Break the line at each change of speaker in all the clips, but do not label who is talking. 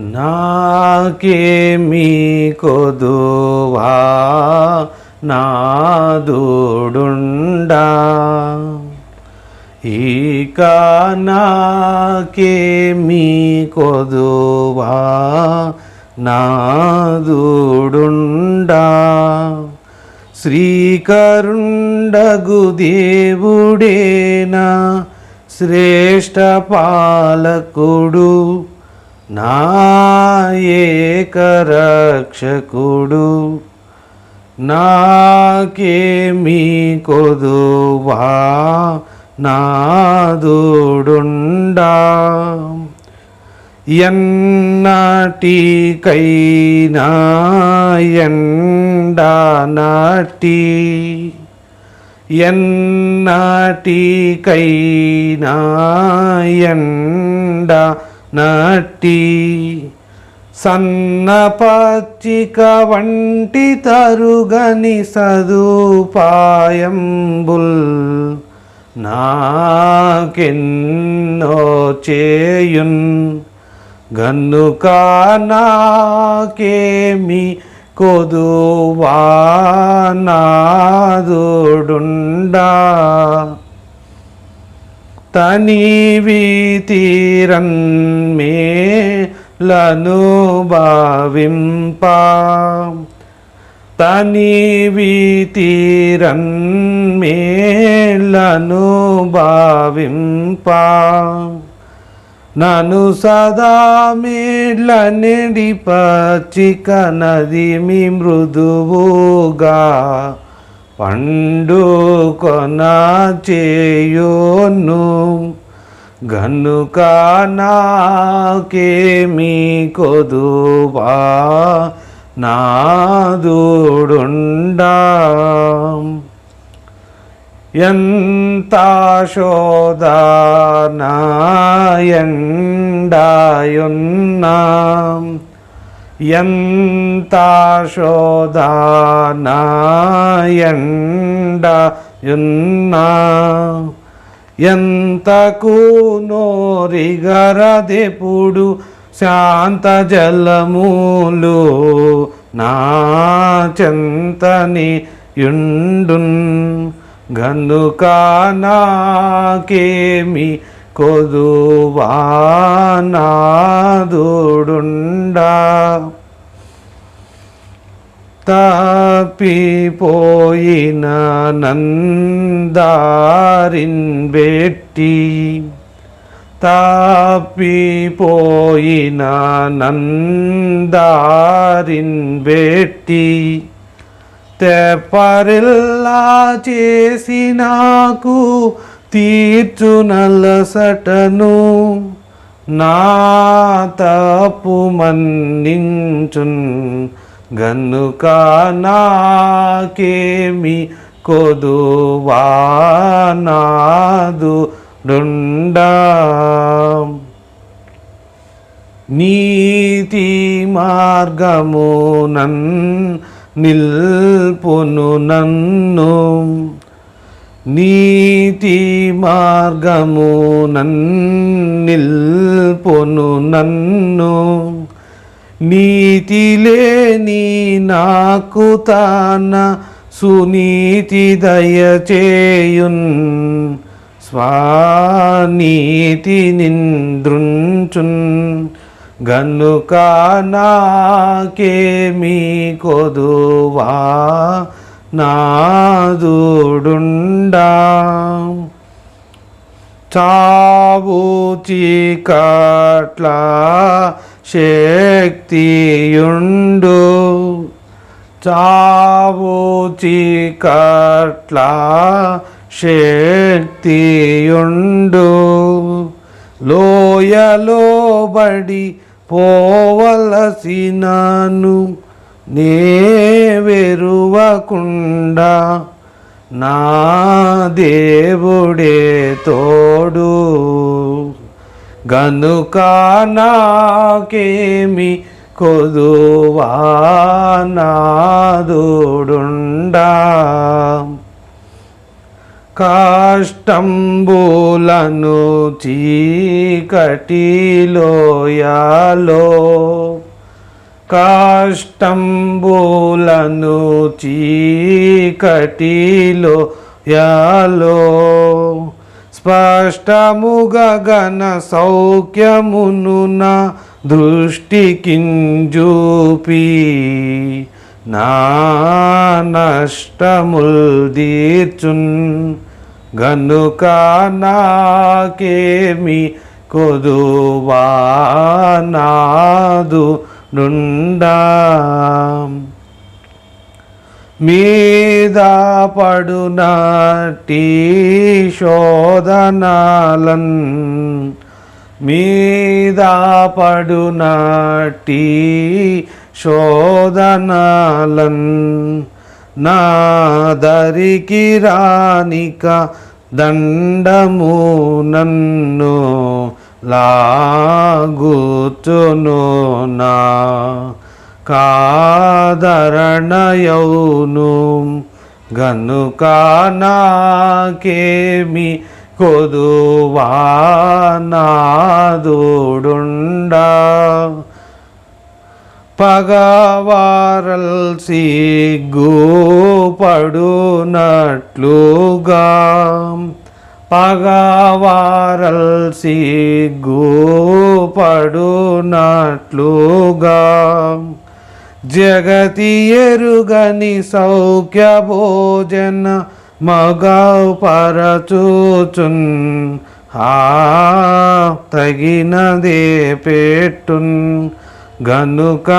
నాకేమీ కొదువా నాదుడుండా ఇక నాకేమీ కొదువా నాదుడుండా శ్రీకరుండగు దేవుడేనా శ్రేష్ఠ పాలకుడు. నా ఏకరక్షకుడు నాకేమి కొదువా నాదుడుండా. ఎన్నటికైనా ఎండా నాటి ఎన్నటికైనా ఎండ నటి సన్న పచ్చిక వంటి తరుగని సదుపాయంబుల్ నాకెన్నో చేయున్ గన్నుక నాకేమి కొదువా నాదుడుండా తనివి తీరన్మేలను భావింప తనివి తీరన్మేలను భావింప నను సదా మేళ్ళ నెడి పచ్చిక నదిమి మృదువుగా. పండు కొనా చేయోను గనుక నాకేమి కొదువా? నాదుడుండా ఎంత శోధనాయండాయున్నా ఎంత శోధనాయండాయున్నా ఎంతకు నోరిగరదెప్పుడు శాంత జలములు నా చెంతని యుండున్ గనుక నాకేమి కొదువా నాదుడుండా తప్పిపోయిన నందారిన్ బెట్టి తప్పిపోయిన నందారిన్ బెట్టి తెప్పరిల్లా చేసి నాకు తీర్చు నల్లసటను నా తప్పు మన్నించున్ గనుక నాకేమి కొదువా నాదు నీతి మార్గమునన్ నిల్పును నన్ను నీతి మార్గము నన్నిల్పొను నన్ను. నీతి లేని నాకు తాన సునీతి దయచేయున్. స్వానీతి నింద్రుంచున్. గనుక నాకేమి కొదువా నాదుడుండా. చావు చీకట్ల శక్తియుండు. చావు చీకట్ల శక్తియుండు. లోయలో బడి పోవలసినాను నే వెరువకుండా నా దేవుడే తోడు. గనుక నాకేమి కొదువా నాదుడుండా కాష్టంబులను చీకటిలోయాలో. కష్టంబులను చీకటిలో యాలో. స్పష్టముగా గన సౌఖ్యమును నా దృష్టికింజూపి. నా నష్టముల్ దీర్చున్ గనుక నాకేమి కొదువా నాదు నుండా. మీద పడునటి శోధనాలన్? మీద పడునటి శోధనాలన్? నా దరికి రానిక దండము నన్ను లాగుచును నా కాదరణయౌను. గనుక నాకేమి కొదువా? నాదుడుండా పగవారల్ సిగ్గు పడునట్లుగా పగవారల్ సిగ్గు పడునట్లుగా జగతి ఎరుగని సౌఖ్య భోజన మగ పరచూచున్ ఆ తగినదే పెట్టున్. గనుక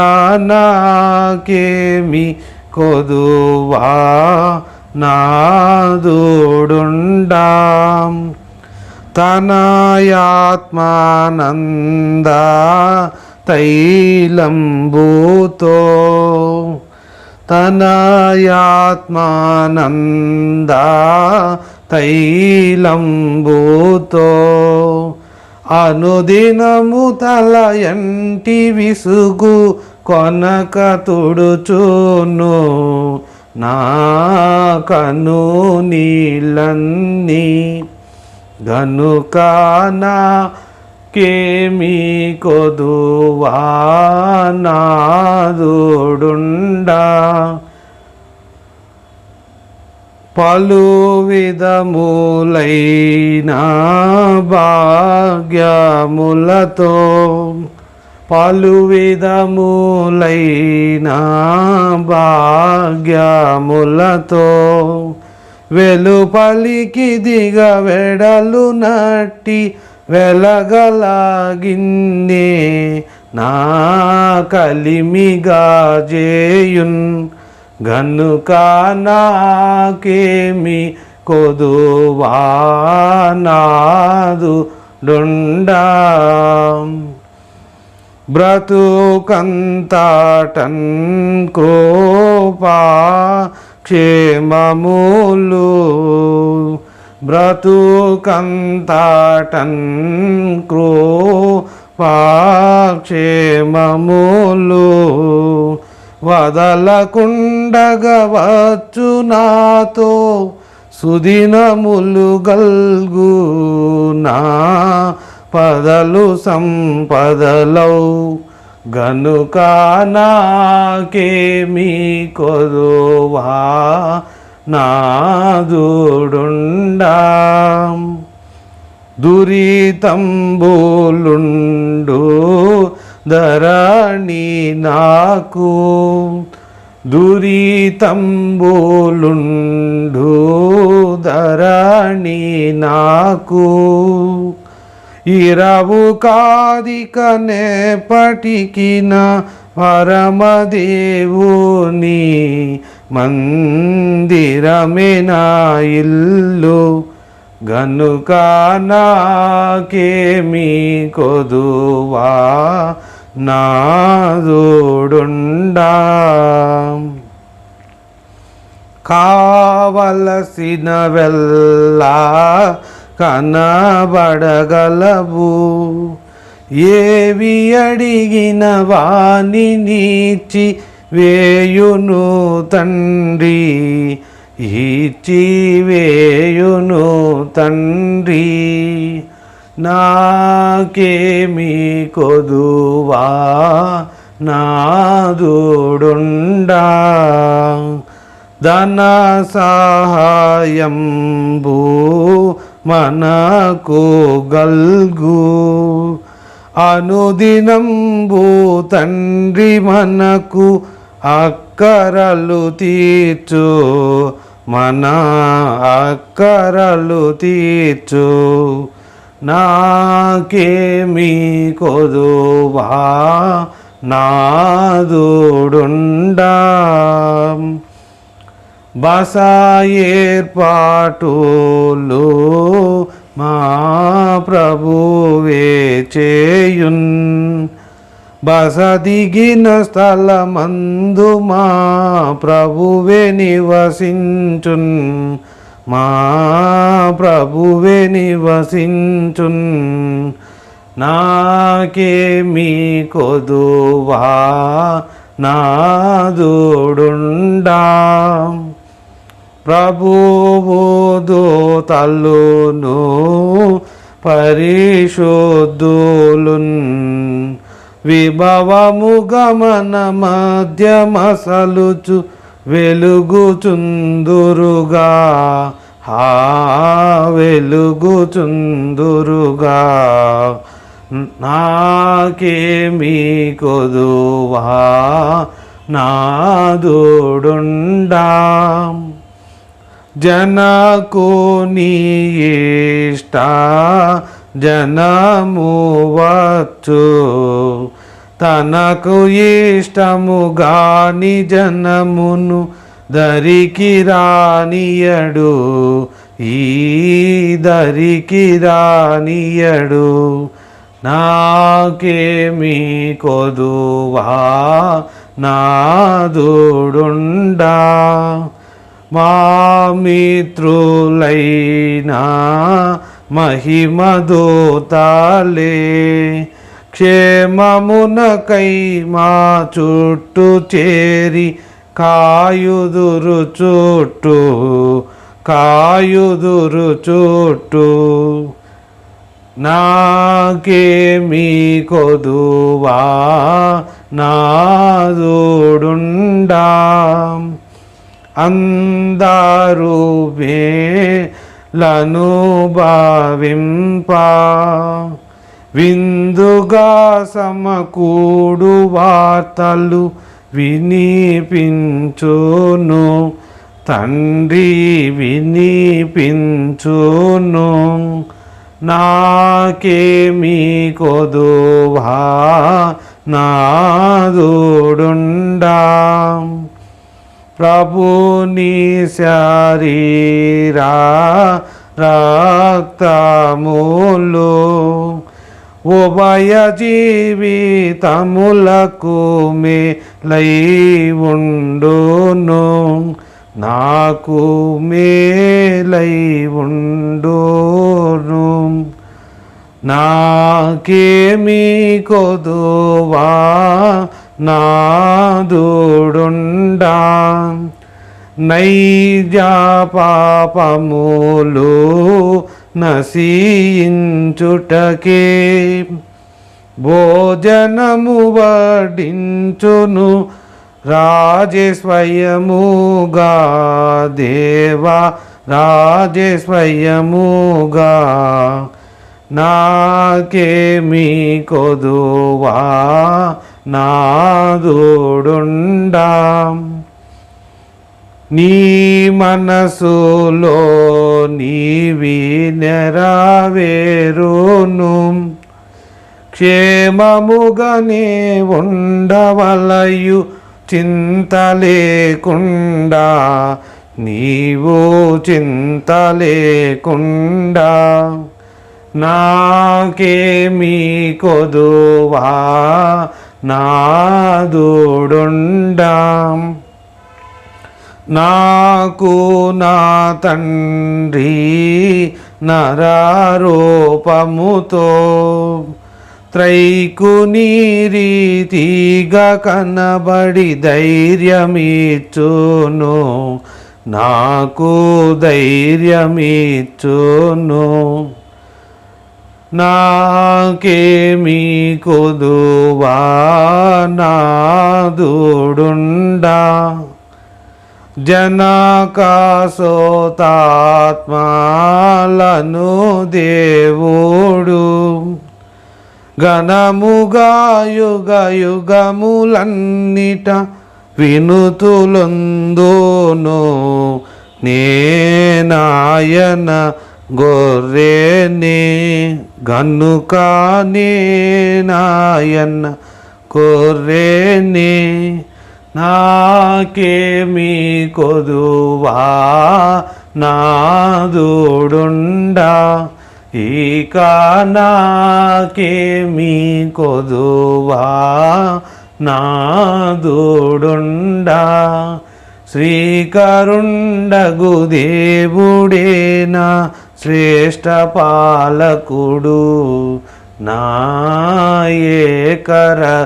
నాకేమి కొదువా? నాదుడుండాం. తనయాత్మానంద తైలంబూతో తనయాత్మానంద తైలంబూతో అనుదినము తల ఎంటి విసుగు కొనక తుడుచును. నా కను నీళ్ళన్నీ గనుక నా కేమి కొదువా నాదుడుండా పలు విధములైన భాగ్యములతో పలు విధములైన భాగ్యములతో వెలుపలికి దిగ వెడలు నట్టి వెలగలాగిందే నా కలిమిగా జేయున్. గనుక నాకేమి కొదువా నాదు డొండా బ్రతుకంతాటన్ కృపా క్షేమములు బ్రతుకంతాటన్ కృపా క్షేమములు వదలకుండగవచ్చు నాతో సుదినములు గల్గు నా పదలు సంపదలౌ. గనుక నాకేమి కొదువా నాదుడుండా దురితంబులుండు ధరణి నాకు. దురితంబులుండు ధరణి నాకు. ఇరవు కాదిక నేపటికిన పరమదేవుని మందిరమే నా ఇల్లు. గనుక నాకేమి కొదువా? నాదుడుండా కావలసిన వెళ్ళా కనబడగలవు. ఏవి అడిగిన వాణి నీచి వేయును తండ్రి. ఇచ్చివేయును తండ్రి. నాకేమి కొదువా? నాదుడుండా? ధన సహాయంబూ మనకు గల్గు. అనుదినంబు తండ్రి మనకు అక్కరలు తీర్చు. మన అక్కరలు తీర్చు. నాకేమి కొదువా? నాదుడుండా బస ఏర్పాటులు మా ప్రభువే చేయున్. బస దిగిన స్థలమందు మా ప్రభువే నివసించున్. మా ప్రభువే నివసించున్. నాకేమి కొదువా నాదుడుండా ప్రభువు దూతలును పరిశుద్ధులున్ విభవము గమన మధ్యమసలుచు వెలుగుచుందురుగా. హా వెలుగుచుందురుగా. నాకేమి కొదువా నాదుడుండా జనకు నీ ఇష్ట జనము వచ్చు. తనకు ఇష్టము గాని జనమును దరికి రానియడు ఈ దరికి రానియడు నాకేమి కొదువా? నాదుడుండా మా మిత్రులైనా మహిమదూతాలే క్షేమమునకై మా చుట్టూ చేరి కాయుదురు చుట్టూ కాయుదురు చుట్టూ. నాకేమీ కొదువా నాదుడుండా అందరూ లను భావింప. విందుగా సమకూడు వార్తలు వినిపించును. తండ్రి వినిపించును. నాకేమి కొదువా? నాదుడుండా. ప్రభుని శరీరా రక్తములు ఉభయ జీవితములకు మేలై ఉండును. నాకు మేలై ఉండును. నాకేమీ కొదువా? నాదుడుండా. నైజ పాపములు నశించుటకే భోజనము వడించును రాజస్వయముగా దేవా రాజస్వయముగా నాకేమి కొదువా నాదోడుండాం నీ మనసులో నీవి నెరవేరును. క్షేమముగనే ఉండవలయు చింత లేకుండా. నీవు చింత లేకుండా. నాకేమీ కొదువా నాదుడుండా. నాకు నా తండ్రి నరారూపముతో త్రైకుని రీతిగా కనబడి ధైర్యమిచ్చును. నాకు ధైర్యమిచ్చును. నాకేమీ కొదువా? నాదుడుండా? జనకాసోతాత్మాలను దేవుడు ఘనముగా యుగ యుగములన్నిట వినుతులందోను. నేనాయన గొర్రెనే గనుక నేనాయన గొర్రెని నాకేమి కొదువా? నాదుడుండా ఇక నాకేమి కొదువా? నాదుడుండా శ్రీకరుండగు దేవుడేనా? శ్రేష్ఠ పాలకుడు నా ఏకరక్షకుడు